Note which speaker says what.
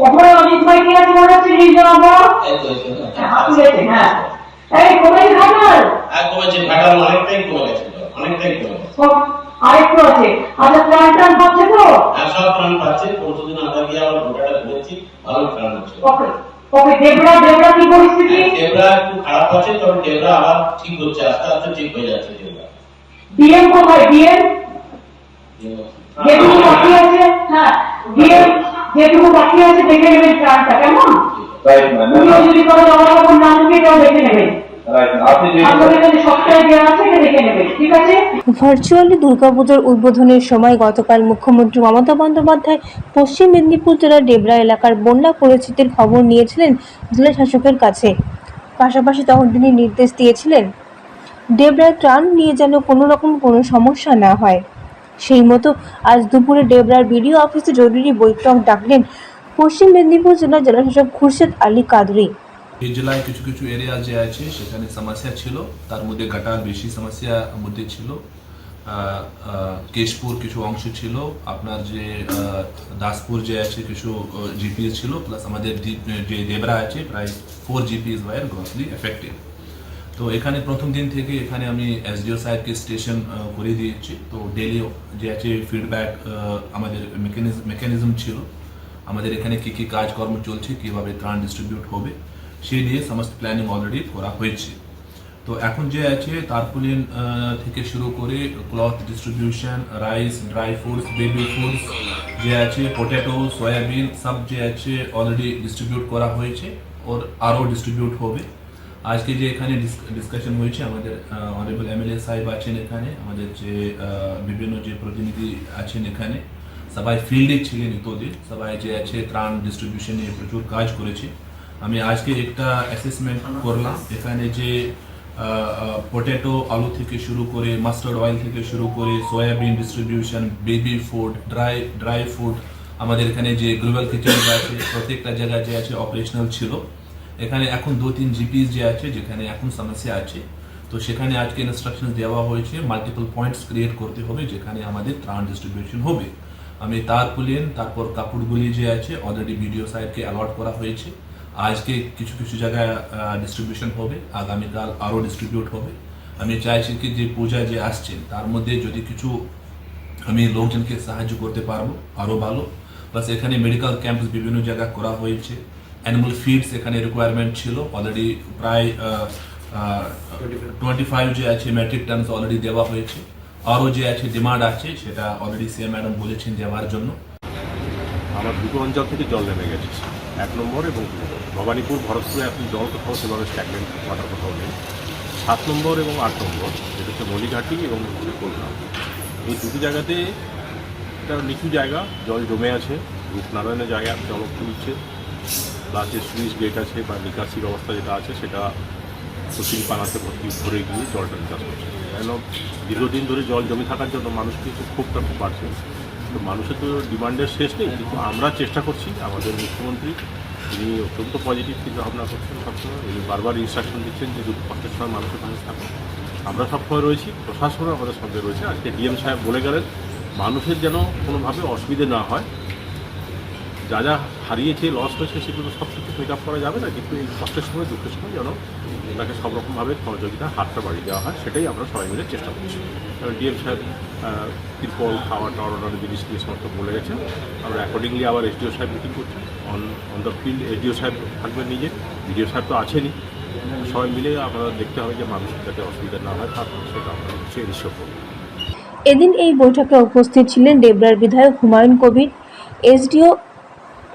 Speaker 1: ওপরে অজিত ভাই কি আছে মনে হচ্ছে? রিজ জানাব
Speaker 2: এই তো, এই তো, এই তো।
Speaker 1: হাত তুলেছে হ্যাঁ। এই কোথায় ঘাটাল
Speaker 2: আর কমেছে ঘাটাল অনেকটাই কমে গেছে অনেকটাই কমে
Speaker 1: আরেকটু আছে। আচ্ছা প্রাণ টান পাচ্ছে তো?
Speaker 2: আর সব প্রাণ পাচ্ছে। পরশুদিন আমরা গিয়ে আবার গোটাটা ঘুরেছি ভালো প্রাণ হচ্ছে।
Speaker 1: ওকে ওকে দেবরা দেবরা কি পরিস্থিতি?
Speaker 2: ডেবরা একটু খারাপ আছে তবে ডেবরা আবার ঠিক হচ্ছে আস্তে আস্তে ঠিক হয়ে যাচ্ছে ডেবরা
Speaker 1: ডিএম কোথায়? ডিএম যেটুকু বাকি আছে হ্যাঁ ডিএম যেটুকু বাকি আছে দেখে নেবেন প্রাণটা কেমন? যদি কোনো জমা কাপড় না এটাও দেখে নেবেন।
Speaker 3: রাইট আপনি যে
Speaker 1: আপনাদের কাছে সবটাই দেওয়া আছে এটা দেখে নেবেন ঠিক আছে?
Speaker 4: ভার্চুয়ালি দুর্গাপুজোর উদ্বোধনের সময় গতকাল মুখ্যমন্ত্রী মমতা বন্দ্যোপাধ্যায় পশ্চিম মেদিনীপুর জেলার ডেবরা এলাকার বন্যা পরিস্থিতির খবর নিয়েছিলেন জেলা শাসকের কাছে। পাশাপাশি তখন তিনি নির্দেশ দিয়েছিলেন ডেবরায় ত্রাণ নিয়ে যেন কোনো রকম কোনো সমস্যা না হয়। সেই মতো আজ দুপুরে ডেবরার বিডিও অফিসে জরুরি বৈঠক ডাকলেন পশ্চিম মেদিনীপুর জেলার জেলাশাসক খুরশেদ আলী কাদরি।
Speaker 5: এই জেলায় কিছু কিছু এরিয়া যে আছে, সেখানে সমস্যা ছিল। তার মধ্যে ঘাটার বেশি সমস্যা মধ্যে ছিল। কেশপুর কিছু অংশ ছিল। আপনার যে দাসপুর যে আছে, কিছু জিপিএস ছিল। প্লাস আমাদের যে দেবরা আছে, প্রায় four GPs were grossly affected তো এখানে প্রথম দিন থেকে এখানে আমি এসডিও সাহেবকে স্টেশন করে দিয়েছি। তো ডেলি যে আছে ফিডব্যাক আমাদের মেকানিজম মেকানিজম ছিল, আমাদের এখানে কি কি কাজকর্ম চলছে, কীভাবে ত্রাণ ডিস্ট্রিবিউট হবে সেই নিয়ে সমস্ত প্ল্যানিং অলরেডি করা হয়েছে। তো এখন যে আছে তারপুলিন থেকে শুরু করে cloth distribution rice dry fruits baby foods যে আছে পটেটো সয়াবিন সব যে আছে অলরেডি ডিস্ট্রিবিউট করা হয়েছে, ওর আরও ডিস্ট্রিবিউট হবে। আজকে যে এখানে ডিসকাশন হয়েছে, আমাদের অনারেবল এমএলএ সাহেব আছেন এখানে, আমাদের যে বিভিন্ন যে প্রতিনিধি আছেন এখানে, সবাই ফিল্ডে ছিলেন ইতোদিন সবাই যে আছে ত্রাণ ডিস্ট্রিবিউশন নিয়ে প্রচুর কাজ করেছে। আমি আজকে একটা অ্যাসেসমেন্ট করলাম, এখানে যে পটেটো আলু থেকে শুরু করে মাস্টার্ড অয়েল থেকে শুরু করে soybean distribution baby food dry dry food আমাদের এখানে যে গ্লোবাল কিচেন আছে, প্রত্যেকটা জায়গায় যে আছে অপারেশনাল ছিল। এখানে এখন দু তিন জিপিস যে আছে, যেখানে এখন সমস্যা আছে, তো সেখানে আজকে ইনস্ট্রাকশন দেওয়া হয়েছে মাল্টিপল পয়েন্টস ক্রিয়েট করতে হবে, যেখানে আমাদের ত্রাণ ডিস্ট্রিবিউশন হবে। আমি তার পুলিন তারপর কাপড়গুলি যে আছে অলরেডি বিডিও সাহেবকে অ্যালট করা হয়েছে। আজকে কিছু কিছু জায়গায় ডিস্ট্রিবিউশন হবে, আগামীকাল আরও ডিস্ট্রিবিউট হবে। আমি চাইছি কি যে পূজা যে আসছে, তার মধ্যে যদি কিছু আমি লোকজনকে সাহায্য করতে পারব, আরও ভালো। প্লাস এখানে মেডিকেল ক্যাম্প বিভিন্ন জায়গায় করা হয়েছে। অ্যানিমাল ফিডস এখানে রিকোয়ারমেন্ট ছিল। অলরেডি প্রায় টোয়েন্টি ফাইভ যে আছে মেট্রিক টনস অলরেডি দেওয়া হয়েছে। আরও যে আছে ডিমান্ড আছে, সেটা অলরেডি সিএম ম্যাডাম বলেছেন দেওয়ার জন্য।
Speaker 6: আমার দুটো অঞ্চল থেকে জল নেমে গেছে। এক নম্বর এবং ভবানীপুর, ভরতপুরে এখন জল কোথাও সেভাবে স্ট্যাগনেন্ট ওয়াটার কোথাও নেই। সাত নম্বর এবং আট নম্বর, যেটা হচ্ছে মলিঘাটি এবং হচ্ছে কলকাতা। এই দুটো জায়গাতে একটা নিচু জায়গা, জল জমে আছে। রূপনারায়ণের জায়গা জল তুলছে প্লাস যে সুইচ গেট আছে বা নিকাশি ব্যবস্থা যেটা আছে, সেটা প্রতিদিন পানাতে ভর্তি ভরে গিয়ে জলটা নিকাশ করছে। কেন? দীর্ঘদিন ধরে জল জমে থাকার জন্য মানুষ কিন্তু ক্ষোভটা খুব বাড়ছে। তো মানুষের তো ডিমান্ডের শেষ নেই, কিন্তু আমরা চেষ্টা করছি, আমাদের মুখ্যমন্ত্রী, তিনি অত্যন্ত পজিটিভ চিন্তা ভাবনা করছেন সবসময়, উনি বারবার ইনস্ট্রাকশন দিচ্ছেন যে দুটো কষ্টের সময় মানুষের পাশে থাকুন। আমরা সবসময় রয়েছি, প্রশাসনও আমাদের সঙ্গে রয়েছে। আজকে ডিএম সাহেব বলে গেলেন, মানুষের যেন কোনোভাবে অসুবিধে না হয় যা যা হারিয়েছে লস হয়েছে সেগুলো সব কিছু মেক আপ করা যাবে না, কিন্তু এই কষ্টের সময়, দুঃখের সময় যেন তাকে সব রকমভাবে সহযোগিতা, হাতটা বাড়িয়ে দেওয়া হয়, সেটাই আমরা সবাই মিলে চেষ্টা করছি। কারণ ডিএম সাহেব তিরপল, খাওয়া, টাওয়ার, অন্যান্য জিনিস নিয়ে সমস্ত বলে গেছেন। আমরা অ্যাকর্ডিংলি আবার এসডিও সাহেব মিটিং করছি। On on the field SDO সাহেব থাকবেন নিজে। বিডিও সাহেব তো আছেনই। সবাই মিলে আমরা দেখতে হবে যে মানুষের যাতে অসুবিধা না হয়, তার সেটা আমরা হচ্ছে নিশ্চয়
Speaker 4: এদিন এই বৈঠকে উপস্থিত ছিলেন ডেবরার বিধায়ক হুমায়ুন কবির। এসডিও